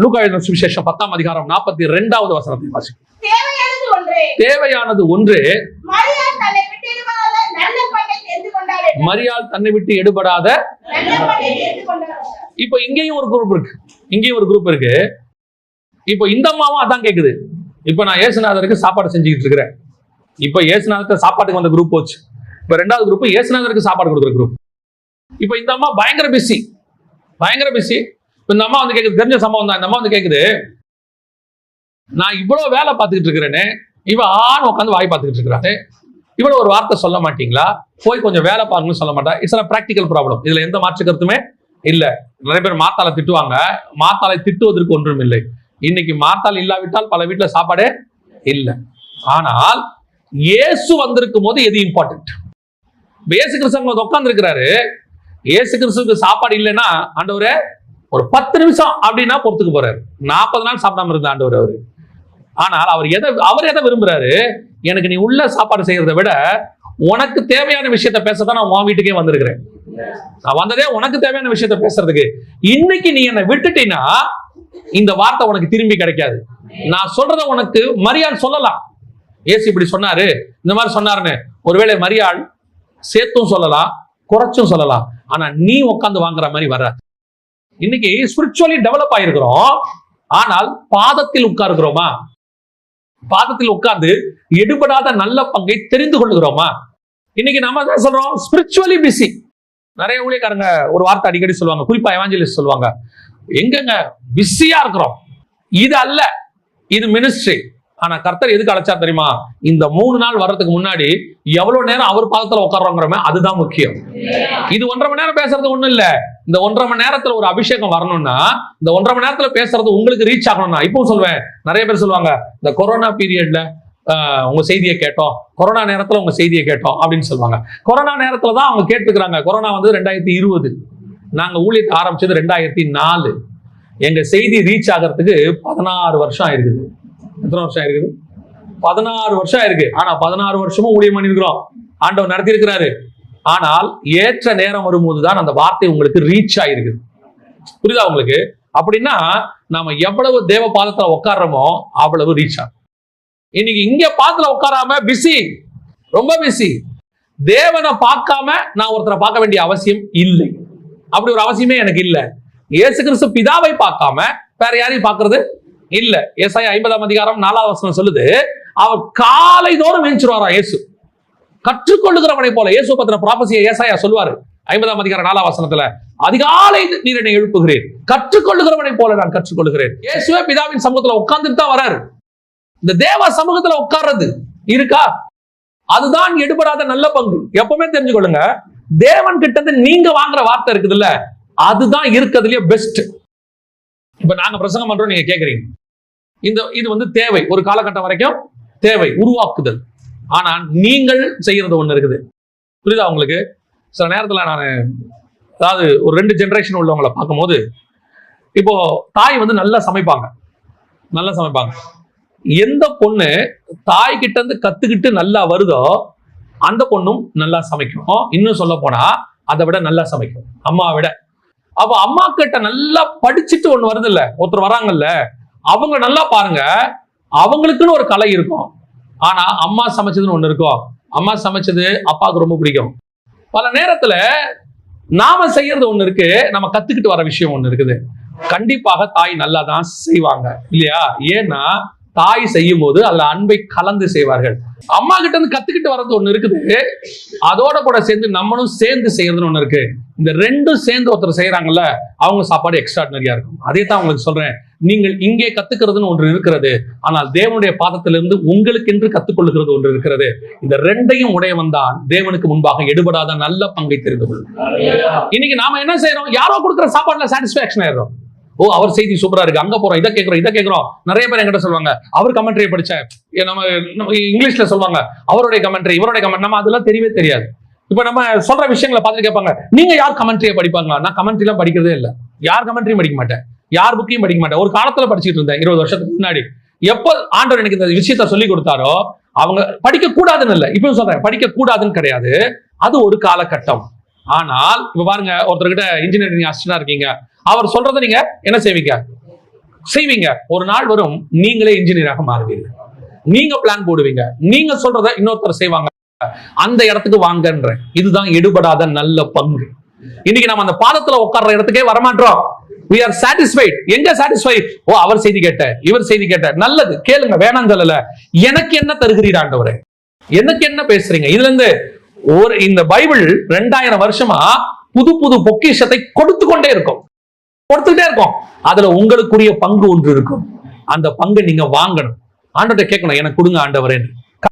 லூக்கா எழுதின சுவிசேஷம் பத்தாம் அதிகாரம் நாற்பத்தி ரெண்டாவது வசனத்தை வாசிக்கும் தேவையானது ஒன்றே. மரியாள் தன்னை விட்டு எடுபடாத இப்போ இங்கேயும் ஒரு குரூப் இருக்கு. இங்கேயும் ஒரு குரூப் இருக்கு. இப்போ இந்த அம்மாவும் அதான் கேக்குது. இப்போ நான் ஏசுநாதருக்கு சாப்பாடு செஞ்சுக்கிட்டு இருக்கிறேன். இப்போ ஏசுநாதருக்கு சாப்பாட்டுக்கு வந்த குரூப் போச்சு. இப்போ ரெண்டாவது குரூப் ஏசுநாதருக்கு சாப்பாடு கொடுக்குற குரூப் இப்போ இந்த அம்மா பயங்கர பிஸி பயங்கர பிஸி இந்த அம்மா வந்து கேட்குது தெரிஞ்ச சம்பவம் தான். இந்த அம்மா வந்து கேட்குது நான் இவ்வளவு வேலை பார்த்துக்கிட்டு இருக்கிறேன்னு இவன் ஆண் உட்காந்து வாய் பார்த்துக்கிட்டு இருக்கிறாரு இவ்வளவு ஒரு வார்த்தை சொல்ல மாட்டீங்களா? போய் கொஞ்சம் வேலை பாருங்கன்னு சொல்ல மாட்டா. இட்ஸ் ப்ராக்டிக்கல் ப்ராப்ளம் இதுல எந்த மாற்று கருத்துமே இல்ல. நிறைய பேர் மாத்தாளை திட்டுவாங்க. மாத்தாளை திட்டுவதற்கு ஒன்றும் இல்லை. இன்னைக்கு மாத்தாள் இல்லாவிட்டால் பல வீட்டுல சாப்பாடே இல்லை. ஆனால் இயேசு வந்திருக்கும் போது எது இம்பார்ட்டன்ட் இயேசு கிறிஸ்து உட்காந்துருக்கிறாரு உட்கார்ந்து இருக்கிறாரு. இயேசு கிறிஸ்துக்கு சாப்பாடு இல்லைன்னா ஆண்டவரே ஒரு பத்து நிமிஷம் அப்படின்னா பொறுத்துக்கு போறாரு. நாற்பது நாள் சாப்பிடாம இருந்த ஆண்டவர் அவரு. ஆனால் அவர் எதை அவர் எதை விரும்புறாரு? எனக்கு நீ உள்ள சாப்பாடு செய்யறதை விட உனக்கு தேவையான விஷயத்த பேசத்தான் நான் உன் வீட்டுக்கே வந்திருக்கிறேன். நான் வந்ததே உனக்கு தேவையான விஷயத்த பேசுறதுக்கு. இன்னைக்கு நீ என்னை விட்டுட்டீன்னா இந்த வார்த்தை உனக்கு திரும்பி கிடைக்காது. நான் சொல்றத உனக்கு மரியாள் சொல்லலாம். ஏசு இப்படி சொன்னாரு. இந்த மாதிரி சொன்னாருன்னு. ஒருவேளை மரியாள் சேர்த்தும் சொல்லலாம் குறைச்சும் சொல்லலாம். ஆனா நீ உட்காந்து வாங்குற மாதிரி வராது. இன்னைக்கு ஸ்பிரிச்சுவலி டெவலப் ஆயிருக்கிறோம். ஆனால் பாதத்தில் உட்காருகிறோமா? பாதத்தில் உட்கார்ந்து எடுபடாத நல்ல பங்கை தெரிந்து கொள்ளுகிறோமா? இன்னைக்கு நம்ம என்ன சொல்றோம்? ஸ்பிரிச்சுவலி பிஸி நிறைய ஊழியக்காரங்க ஒரு வார்த்தை அடிக்கடி சொல்லுவாங்க. குறிப்பா எவாஞ்சலிஸ்ட் சொல்லுவாங்க. எங்கங்க? பிஸியா இருக்கிறோம். இது அல்ல. இது மினிஸ்ட்ரி ஆனா கர்த்தர் எதுக்கு அழைச்சா தெரியுமா? இந்த மூணு நாள் வர்றதுக்கு முன்னாடி எவ்வளவு நேரம் அவர் பாதத்துல உட்கார்றோங்கிறோமே அதுதான் முக்கியம். இது ஒன்றரை மணி நேரம் பேசுறது ஒண்ணும் இல்ல. இந்த ஒன்றரை மணி நேரத்துல ஒரு அபிஷேகம் வரணும்னா இந்த ஒன்றரை மணி நேரத்துல பேசுறது உங்களுக்கு ரீச் ஆகணும்னா இப்பவும் சொல்லுவேன் நிறைய பேர் சொல்லுவாங்க இந்த கொரோனா பீரியட்ல உங்க செய்தியை கேட்டோம் கொரோனா நேரத்துல உங்க செய்தியை கேட்டோம் அப்படின்னு சொல்லுவாங்க. கொரோனா நேரத்துல தான் அவங்க கேட்டுக்கிறாங்க. கொரோனா வந்து ரெண்டாயிரத்தி இருபது. நாங்க ஊழியத்தை ஆரம்பிச்சது ரெண்டாயிரத்தி நாலு. எங்க செய்தி ரீச் ஆகிறதுக்கு பதினாறு வருஷம் ஆயிருக்குது. எத்தனை வருஷம் ஆயிருக்குது? பதினாறு வருஷம் ஆயிருக்கு. ஆனா பதினாறு வருஷமும் ஊழியம் பண்ணியிருக்கிறோம் ஆண்டவர் நடத்தி இருக்கிறாரு ஆனால் ஏற்ற நேரம் வரும்போது தான் அந்த வார்த்தை உங்களுக்கு ரீச் ஆயிருக்குது. புரியுதா உங்களுக்கு? அப்படின்னா நாம எவ்வளவு தேவ பாதத்துல உட்கார்றோமோ அவ்வளவு ரீச் ஆகும். இன்னைக்கு இங்க பாதத்துல உட்காராம பிஸி ரொம்ப பிஸி தேவனை பார்க்காம நான் ஒருத்தரை பார்க்க வேண்டிய அவசியம் இல்லை. அப்படி ஒரு அவசியமே எனக்கு இல்லை. இயேசு கிறிஸ்து பிதாவை பார்க்காம வேற யாரையும் பார்க்கறது இல்ல. ஏசாய ஐம்பதாம் அதிகாரம் நாலாவது வசனம் சொல்லுது அவர் காலை தோறும் மேய்ச்சிருவாரா இயேசு? கற்றுக்கொள்ளுகிறவனை போல. இயேசு பத்தின ப்ராபசியை ஏசாயா சொல்லுவாரு. ஐம்பதாம் அதிகார நாலாம் வசனத்துல அதிகாலை நீர் என்னை எழுப்புகிறேன் கற்றுக்கொள்ளுகிறவனை போல நான் கற்றுக்கொள்கிறேன் இயேசுவே பிதாவின் சமூகத்துல உட்கார்ந்துட்டு தான் வராரு. இந்த தேவ சமூகத்துல உட்கார்றது இருக்கா? அதுதான் எடுபடாத நல்ல பங்கு. எப்பவுமே தெரிஞ்சுக்கொள்ளுங்க தேவன் கிட்ட இருந்து நீங்க வாங்குற வார்த்தை இருக்குதுல்ல அதுதான் இருக்கிறதுலயே பெஸ்ட் இப்ப நாங்க பிரசங்கம் பண்றோம் நீங்க கேக்குறீங்க. இந்த இது வந்து தேவை. ஒரு காலகட்டம் வரைக்கும் தேவை உருவாக்குதல். ஆனா நீங்கள் செய்யறது ஒண்ணு இருக்குது. புரியுதா உங்களுக்கு? சில நேரத்துல நான் அதாவது ஒரு ரெண்டு ஜென்ரேஷன் உள்ளவங்களை பார்க்கும்போது இப்போ தாய் வந்து நல்லா சமைப்பாங்க. நல்லா சமைப்பாங்க. எந்த பொண்ணு தாய் கிட்ட இருந்து கத்துக்கிட்டு நல்லா வருதோ அந்த பொண்ணும் நல்லா சமைக்கும். இன்னும் சொல்ல போனா அதை விட நல்லா சமைக்கும். அம்மாவை விட. அப்ப அம்மா கிட்ட நல்லா படிச்சுட்டு ஒண்ணு வருது இல்ல? ஒருத்தர் வராங்கல்ல? அவங்க நல்லா பாருங்க அவங்களுக்குன்னு ஒரு கலை இருக்கும். ஆனா அம்மா சமைச்சதுன்னு ஒண்ணு இருக்கும் அம்மா சமைச்சது அப்பாவுக்கு ரொம்ப பிடிக்கும். பல நேரத்துல நாம செய்யறது ஒண்ணு இருக்கு நம்ம கத்துக்கிட்டு வர விஷயம் ஒண்ணு இருக்குது. கண்டிப்பாக தாய் நல்லா தான் செய்வாங்க இல்லையா? ஏன்னா தாய் செய்யும் போது அதுல அன்பை கலந்து செய்வார்கள். அம்மா கிட்ட இருந்து கத்துக்கிட்டு வர்றது ஒண்ணு இருக்குது அதோட கூட சேர்ந்து நம்மளும் சேர்ந்து செய்யறதுன்னு ஒண்ணு இருக்கு. இந்த ரெண்டும் சேர்ந்து ஒருத்தர் செய்யறாங்கல்ல அவங்க சாப்பாடு எக்ஸ்ட்ராடினரியா இருக்கும். அதே தான் உங்களுக்கு சொல்றேன். நீங்கள் இங்கே கத்துக்கிறதுன்னு ஒன்று இருக்கிறது. ஆனால் தேவனுடைய பாதத்திலிருந்து உங்களுக்கென்று கத்துக்கொள்ளுகிறது ஒன்று இருக்கிறது. இந்த ரெண்டையும் உடையவன் தான். தேவனுக்கு முன்பாக எடுபடாத நல்ல பங்கை தெரிந்து கொள்ளும் இன்னைக்கு நாம என்ன செய்யறோம் யாரோ கொடுக்குற சாப்பாடுல சாட்டிஸ்பாக்சன் ஆயிடுறோம். ஓ அவர் செய்தி சூப்பரா இருக்கு. அங்க போறோம். இதை கேட்கிறோம் இதை கேட்கிறோம் நிறைய பேர் என்கிட்ட சொல்லுவாங்க அவர் கமெண்ட்ரியை படிச்சேன் நம்ம இங்கிலீஷ்ல சொல்லுவாங்க அவருடைய கமெண்ட்ரி இவருடைய கமெண்ட் நம்ம அதெல்லாம் தெரியவே தெரியாது. இப்ப நம்ம சொல்ற விஷயங்களை பார்த்துட்டு கேட்பாங்க நீங்க யார் கமெண்ட்ரியை படிப்பாங்க நான் கமெண்ட்ரி எல்லாம் படிக்கிறதே இல்ல. யார் கமெண்ட்ரியும் படிக்க மாட்டேன். யார் புக்கையும் படிக்க மாட்டேன் ஒரு காலத்துல படிச்சுட்டு இருந்தேன் இருபது வருஷத்துக்கு முன்னாடி. எப்போ ஆண்டவர் எனக்கு இந்த விஷயத்த சொல்லி கொடுத்தாரோ அவங்க படிக்க கூடாதுன்னு இல்லை. இப்பவும் சொல்றேன் படிக்க கூடாதுன்னு கிடையாது. அது ஒரு காலகட்டம். ஆனால் இப்ப பாருங்க ஒருத்தர்கிட்ட இன்ஜினியரிங் அசிஸ்டண்டா இருக்கீங்க. அவர் சொல்றதை நீங்க என்ன செய்வீங்க? செய்வீங்க. ஒரு நாள் வரும் நீங்களே இன்ஜினியராக மாறுவீங்க நீங்க பிளான் போடுவீங்க. நீங்க சொல்றத இன்னொருத்தர் செய்வாங்க. அந்த இடத்துக்கு வாங்கன்ற இதுதான் எடுபடாத நல்ல பங்கு. இன்னைக்கு நம்ம அந்த பாதத்துல உட்கார்ற இடத்துக்கே வரமாட்டோம். வி ஆர் சாட்டிஸ்ஃபைட் எங்க சாட்டிஸ்ஃபைட் ஓ அவர் செய்தி கேட்ட இவர் செய்தி கேட்ட நல்லது. கேளுங்க வேணாம் சொல்லல. எனக்கு என்ன தருகிறீர் ஆண்டவரே? எனக்கு என்ன பேசுறீங்க? இதுல இருந்து ஒரு இந்த பைபிள் ரெண்டாயிரம் வருஷமா புது புது பொக்கிஷத்தை கொடுத்து கொண்டே இருக்கும். கொடுத்துட்டே இருக்கும். அதுல உங்களுக்குரிய பங்கு ஒன்று இருக்கும். அந்த பங்கு நீங்க வாங்கணும். ஆண்டவர்கிட்ட கேட்கணும் எனக்கு கொடுங்க ஆண்டவரேன்னு